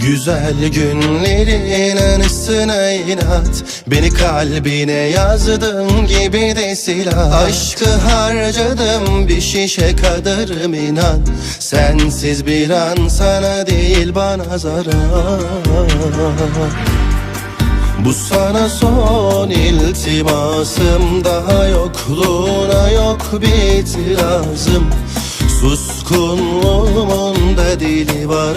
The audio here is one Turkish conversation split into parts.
Güzel günlerin anısına inat. Beni kalbine yazdım gibi de silah. Aşkı harcadım bir şişe kadarım inan Sensiz bir an sana değil bana zarar. Bu sana son iltimasım. Daha yokluğuna yok bir itirazım Suskunluğumun da dili var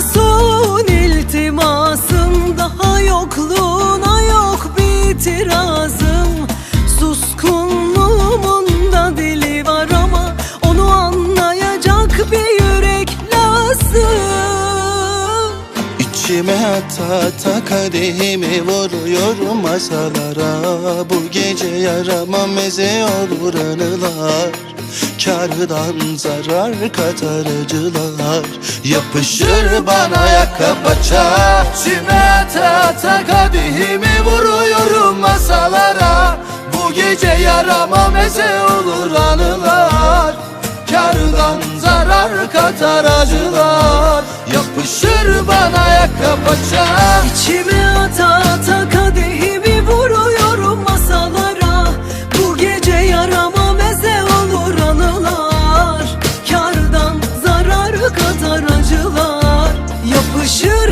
Son iltimasım Daha yokluğuna yok bir itirazım. Suskunluğumun da dili var ama Onu anlayacak bir yürek lazım. İçime ata ata kadehimi vuruyorum masalara. Bu gece yarama meze olur anılar Kardan zarar katar acılar Yapışır bana yaka paça İçime ata kadehimi vuruyorum masalara. Bu gece yarama meze olur anılar. Kardan zarar katar acılar Yapışır bana yaka paça İçime ata ata